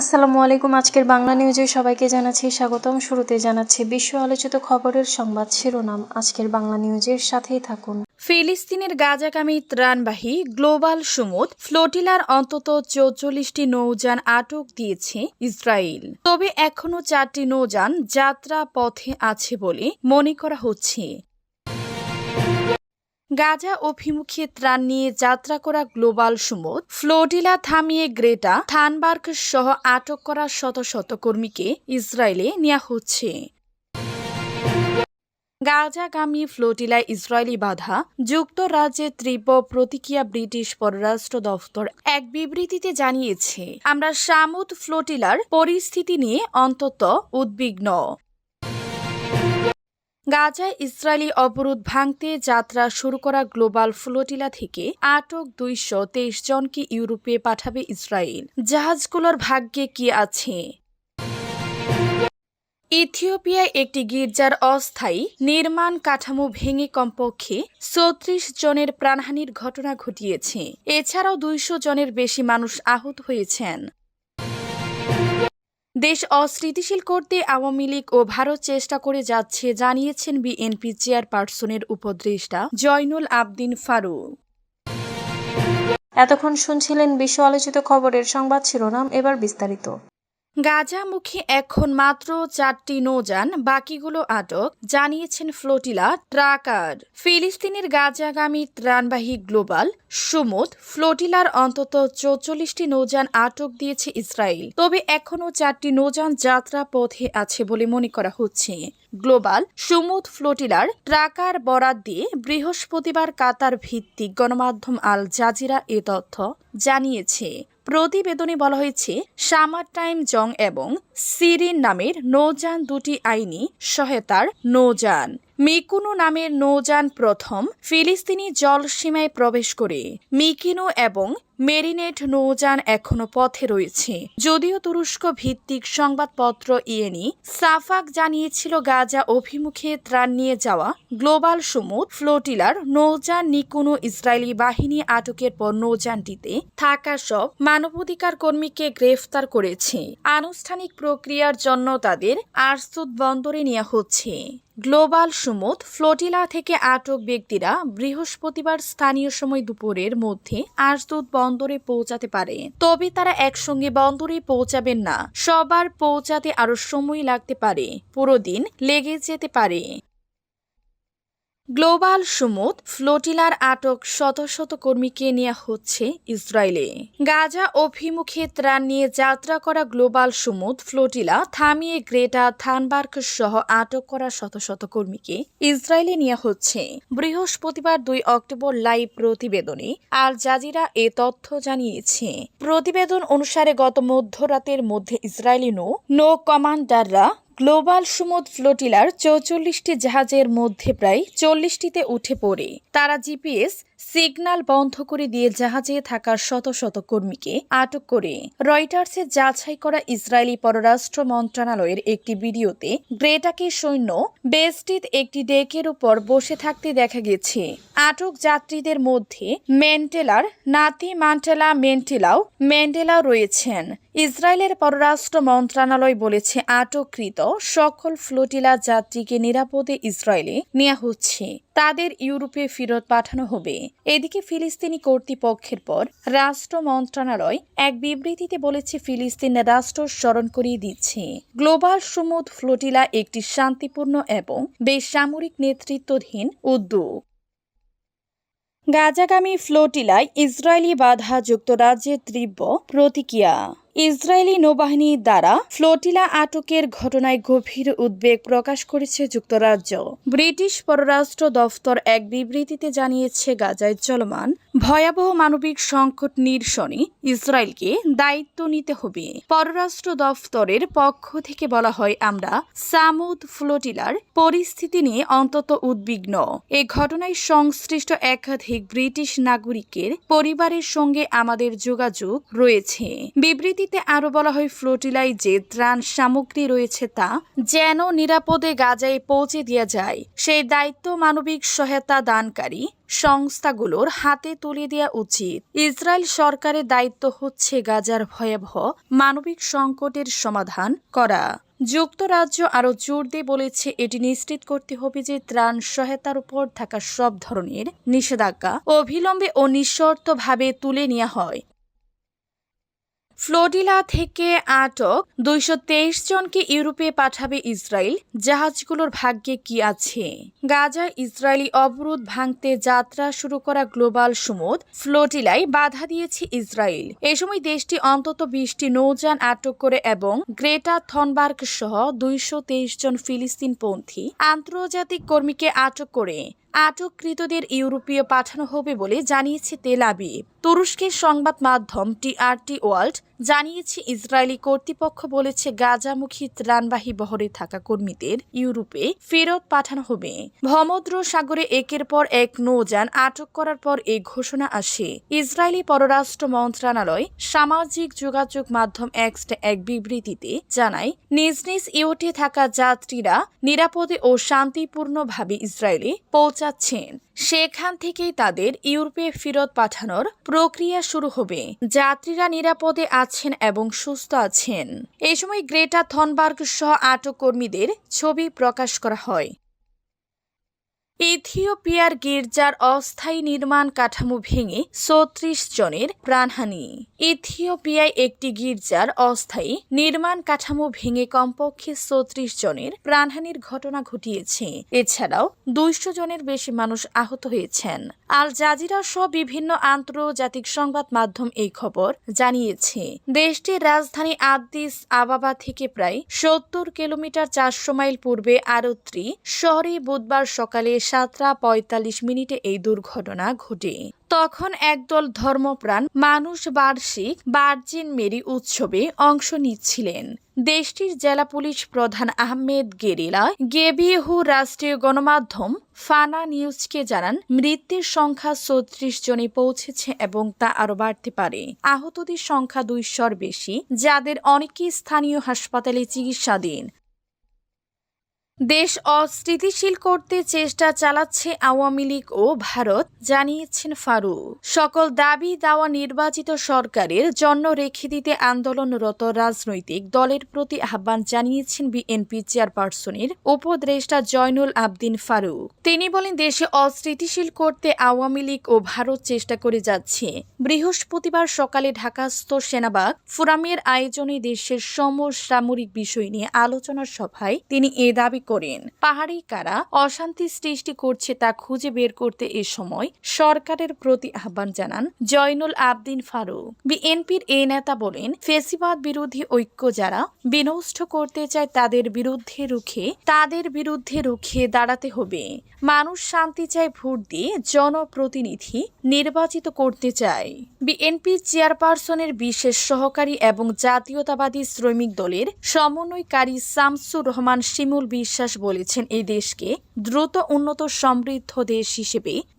আসসালামু আলাইকুম, আজকের বাংলা নিউজে সবাইকে জানাচ্ছি স্বাগতম। শুরুতে জানাচ্ছি বিশ্ব আলোচিত খবরের সংবাদ শিরোনাম। আজকের বাংলা নিউজের সাথেই থাকুন। ফিলিস্তিনের গাজাগামী ত্রাণবাহী গ্লোবাল সুমুদ ফ্লোটিলার অন্তত চৌচল্লিশটি নৌযান আটক দিয়েছে ইসরায়েল। তবে এখনও চারটি নৌযান যাত্রা পথে আছে বলে মনে করা হচ্ছে। গাজা অভিমুখে ত্রাণ নিয়ে যাত্রা করা গ্লোবাল সুমুদ। ফ্লোটিলা থামিয়ে গ্রেটা থানবার্গ সহ আটক করা শত শত কর্মীকে ইসরায়েলে নেওয়া হচ্ছে। গাজাগামী ফ্লোটিলায় ইসরায়েলি বাধা যুক্তরাজ্যের তীব্র প্রতিক্রিয়া ব্রিটিশ পররাষ্ট্র দফতর এক বিবৃতিতে জানিয়েছে, আমরা সামুদ ফ্লোটিলার পরিস্থিতি নিয়ে অন্তত উদ্বিগ্ন। গাজায় ইসরায়েলি অবরোধ ভাঙতে যাত্রা শুরু করা গ্লোবাল ফ্লোটিলা থেকে আটক দুইশো তেইশ জনকে ইউরোপে পাঠাবে ইসরায়েল। জাহাজগুলোর ভাগ্যে কি আছে? ইথিওপিয়ায় একটি গির্জার অস্থায়ী নির্মাণ কাঠামো ভেঙে কমপক্ষে চৌত্রিশ জনের প্রাণহানির ঘটনা ঘটিয়েছে। এছাড়াও দুইশো জনের বেশি মানুষ আহত হয়েছেন। দেশ অস্থিতিশীল করতে আওয়ামী লীগ ও ভারত চেষ্টা করে যাচ্ছে, জানিয়েছেন বিএনপি চেয়ারপারসনের উপদেষ্টা জয়নুল আবদিন ফারুক। এতক্ষণ শুনছিলেন বিশ্ব আলোচিত খবরের সংবাদ শিরোনাম, এবার বিস্তারিত। গাজামুখী এখন মাত্র চারটি নৌযান, বাকিগুলো আটক, জানিয়েছেন ফ্লোটিলা ট্রাকার। ফিলিস্তিনের গাজাগামী ত্রাণবাহী গ্লোবাল সুমুদ ফ্লোটিলার অন্তত চৌচল্লিশটি নৌযান আটক দিয়েছে ইসরায়েল। তবে এখনও চারটি নৌযান যাত্রা পথে আছে বলে মনে করা হচ্ছে। গ্লোবাল সুমুদ ফ্লোটিলার ট্রাকার বরাদ দিয়ে বৃহস্পতিবার কাতার ভিত্তিক গণমাধ্যম আল জাজিরা এ তথ্য জানিয়েছে। প্রতিবেদনে বলা হয়েছে সামার টাইম জং এবং সিরিন নামের নৌযান দুটি আইনি সহায়তার নৌযান। মিকুনু নামের নৌযান প্রথম ফিলিস্তিনি জলসীমায় প্রবেশ করে। মিকিনু এবং মেরিনেট নৌযান এখনও পথে রয়েছে। যদিও তুরস্ক ভিত্তিক সংবাদপত্র ইয়েনি সাফাক জানিয়েছিল, গাজা অভিমুখে ত্রাণ নিয়ে যাওয়া গ্লোবাল সমুদ ফ্লোটিলার নৌযান নিকুনু ইসরায়েলি বাহিনী আটকের পর নৌযানটিতে থাকা সব মানবাধিকার কর্মীকে গ্রেফতার করেছে। আনুষ্ঠানিক প্রক্রিয়ার জন্য তাদের আরসুদ বন্দরে নেওয়া হচ্ছে। গ্লোবাল সুমুদ, ফ্লোটিলা থেকে আটক ব্যক্তিরা বৃহস্পতিবার স্থানীয় সময় দুপুরের মধ্যে আজদূত বন্দরে পৌঁছাতে পারে। তবে তারা একসঙ্গে বন্দরে পৌঁছাবেন না। সবার পৌঁছাতে আরও সময় লাগতে পারে। পুরো দিন লেগে যেতে পারে। গ্লোবাল সুমুদ, ফ্লোটিলার আটক শত শত কর্মীকে নেওয়া হচ্ছে ইসরায়েলে। গাজা অভিমুখে ত্রাণ নিয়ে যাত্রা করা গ্লোবাল সুমুদ, ফ্লোটিলা থামিয়ে গ্রেটা থানবার্গ সহ আটক করা শত শত কর্মীকে ইসরায়েলে নেওয়া হচ্ছে। বৃহস্পতিবার দুই অক্টোবর লাইভ প্রতিবেদনে আল জাজিরা এ তথ্য জানিয়েছে। প্রতিবেদন অনুসারে গত মধ্যরাতের মধ্যে ইসরায়েলি নৌ নৌ কমান্ডাররা গ্লোবাল সুমুদ ফ্লোটিলার চৌচল্লিশটি জাহাজের মধ্যে প্রায় চল্লিশটিতে উঠে পড়ে। তারা জিপিএস সিগন্যাল বন্ধ করে দিয়ে জাহাজে থাকা শত শত কর্মীকে আটক করে রয়টার্সে যাচাই করা ইসরায়েলি পররাষ্ট্র মন্ত্রণালয়ের একটি ভিডিওতে গ্রেটাকে সৈন্য বেস্টিত একটি ডেকের উপর বসে থাকতে দেখা গেছে। আটক যাত্রীদের মধ্যে মেন্টেলার নাতি মান্টেলা মেন্টেলাও মেন্ডেলাও রয়েছেন। ইসরায়েলের পররাষ্ট্র মন্ত্রণালয় বলেছে, আটককৃত সকল ফ্লোটিলা যাত্রীকে নিরাপদে ইসরায়েলে নেওয়া হচ্ছে। তাদের ইউরোপে ফেরত পাঠানো হবে। এদিকে ফিলিস্তিনি কর্তৃপক্ষের পর রাষ্ট্র মন্ত্রণালয় এক বিবৃতিতে বলেছে, ফিলিস্তিন রাষ্ট্র স্মরণ করিয়ে দিচ্ছে। গ্লোবাল সমুদ ফ্লোটিলা একটি শান্তিপূর্ণ এবং বেসামরিক নেতৃত্বাধীন উদ্যোগ। গাজাগামী ফ্লোটিলায় ইসরায়েলি বাধা যুক্তরাজ্যের তীব্র প্রতিক্রিয়া। ইসরায়েলি নৌবাহিনীর দ্বারা ফ্লোটিলা আটকের ঘটনায় গভীর উদ্বেগ প্রকাশ করেছে যুক্তরাজ্য। ব্রিটিশ পররাষ্ট্র দফতর এক বিবৃতিতে জানিয়েছে, গাজায় চলমান ভয়াবহ মানবিক সংকট নিরসনে ইসরায়েলকে দায়িত্ব নিতে হবে। পররাষ্ট্র দফতরের পক্ষ থেকে বলা হয়, আমরা সামুদ ফ্লোটিলার পরিস্থিতি নিয়ে অন্তত উদ্বিগ্ন। এ ঘটনায় সংশ্লিষ্ট একাধিক ব্রিটিশ নাগরিকের পরিবারের সঙ্গে আমাদের যোগাযোগ রয়েছে। বিবৃতি বিবৃতিতে আরও বলা হয় ফ্লোটিলায় যে ত্রাণ সামগ্রী রয়েছে তা যেন নিরাপদে গাজায় পৌঁছে দেওয়া যায়, সেই দায়িত্ব মানবিক সহায়তা দানকারী সংস্থাগুলোর হাতে তুলে দেওয়া উচিত। ইসরায়েল সরকারের দায়িত্ব হচ্ছে গাজার ভয়াবহ মানবিক সংকটের সমাধান করা। যুক্তরাজ্য আরও জোর দিয়ে বলেছে, এটি নিশ্চিত করতে হবে যে ত্রাণ সহায়তার উপর থাকা সব ধরনের নিষেধাজ্ঞা অবিলম্বে ও নিঃশর্তভাবে তুলে নেওয়া হয়। ফ্লোরিডা থেকে আটক দুইশো তেইশ জনকে ইউরোপে পাঠাবে ইসরায়েল। জাহাজগুলোর ভাগ্যে কি আছে? গাজা ইসরায়েলি অবরোধ ভাঙতে যাত্রা শুরু করা গ্লোবাল সমুদ ফ্লোটিলায় বাধা দিয়েছে ইসরায়েল। এ সময় দেশটি অন্তত বিশটি নৌযান আটক করে এবং গ্রেটা থনবার্গ সহ দুইশো তেইশ জন ফিলিস্তিনপন্থী আন্তর্জাতিক কর্মীকে আটক করে। আটককৃতদের ইউরোপীয় পাঠানো হবে বলে জানিয়েছে তেল আবিব। তুরস্কের সংবাদ মাধ্যম টিআরটি ওয়ার্ল্ড জানিয়েছে ইসরায়েলি কর্তৃপক্ষ বলেছে গাজামুখী ত্রাণবাহী বহরে থাকা কর্মীদের ইউরোপে ফেরত পাঠানো হবে। ভমদ্র সাগরে একের পর এক নৌযান আটক করার পর এই ঘোষণা আসে। ইসরায়েলি পররাষ্ট্র মন্ত্রণালয় সামাজিক যোগাযোগ মাধ্যম এক্সট এক বিবৃতিতে জানায়, নিজ নিজ ইউটে থাকা যাত্রীরা নিরাপদে ও শান্তিপূর্ণভাবে ইসরায়েলে পৌঁছাচ্ছেন। সেখান থেকেই তাদের ইউরোপে ফেরত পাঠানোর প্রক্রিয়া শুরু হবে। যাত্রীরা নিরাপদে আছেন এবং সুস্থ আছেন। এই সময় গ্রেটা থনবার্গ সহ আটক কর্মীদের ছবি প্রকাশ করা হয়। ইথিওপিয়ার গির্জার অস্থায়ী নির্মাণ কাঠামো ভেঙে চৌত্রিশ জনের প্রাণহানি। ইথিওপিয়ায় একটি গির্জার অস্থায়ী নির্মাণ কাঠামো ভেঙে কমপক্ষে চৌত্রিশ জনের প্রাণহানির ঘটনা ঘটিয়েছে। এছাড়াও দুইশো জনের বেশি মানুষ আহত হয়েছেন। আল জাজিরা সহ বিভিন্ন আন্তর্জাতিক সংবাদ মাধ্যম এই খবর জানিয়েছে। দেশটির রাজধানী আদ্দিস আবাবা থেকে প্রায় সত্তর কিলোমিটার চারশো মাইল পূর্বে আরত্রি শহরে বুধবার সকালে সাতটা পঁয়তাল্লিশ মিনিটে এই দুর্ঘটনা ঘটে। তখন একদল ধর্মপ্রাণ মানুষ বার্ষিক বার্জিন মেরি উৎসবে অংশ নিচ্ছিলেন। দেশটির জেলা পুলিশ প্রধান আহমেদ গেরিলা গেবিহু রাষ্ট্রীয় গণমাধ্যম ফানা নিউজকে জানান, মৃত্যুর সংখ্যা চৌত্রিশ জনে পৌঁছেছে এবং তা আরও বাড়তে পারে। আহতদের সংখ্যা দুইশোর বেশি, যাদের অনেকেই স্থানীয় হাসপাতালে চিকিৎসাধীন। দেশ অস্থিতিশীল করতে চেষ্টা চালাচ্ছে আওয়ামী লীগ ও ভারত, জানিয়েছেন ফারুক সকল দাবি দাওয়া নির্বাচিত সরকারের জন্য রেখে দিতে আন্দোলনরত রাজনৈতিক দলের প্রতি আহ্বান জানিয়েছেন বিএনপি চেয়ারপারসনের উপদেষ্টা জয়নুল আবদিন ফারুক তিনি বলেন, দেশে অস্থিতিশীল করতে আওয়ামী লীগ ও ভারত চেষ্টা করে যাচ্ছে। বৃহস্পতিবার সকালে ঢাকাস্থ সেনাবাগ ফোরামের আয়োজনে দেশের সমসামরিক বিষয় নিয়ে আলোচনা সভায় তিনি এ দাবি করেন। পাহাড়ি কারা অশান্তি সৃষ্টি করছে তা খুঁজে বের করতে এ সময় সরকারের প্রতি আহ্বান জানান জয়নুল আবদিন ফারুক। বিএনপির এই নেতা বলেন, ফেসিবাদ বিরোধী ঐক্য যারা বিনষ্ট করতে চায় তাদের বিরুদ্ধে রুখে, তাদের বিরুদ্ধে রুখে দাঁড়াতে হবে। মানুষ শান্তি চায় ভোট দিয়ে জনপ্রতিনিধি নির্বাচিত করতে চায়। বিএনপি চেয়ারপারসনের বিশেষ সহকারী এবং জাতীয়তাবাদী শ্রমিক দলের সমন্বয়কারী শামসুর রহমান শিমুল বিশ্বাস বলেছেন এই দেশকে দ্রুত উন্নত সমৃদ্ধ দেশ হিসেবে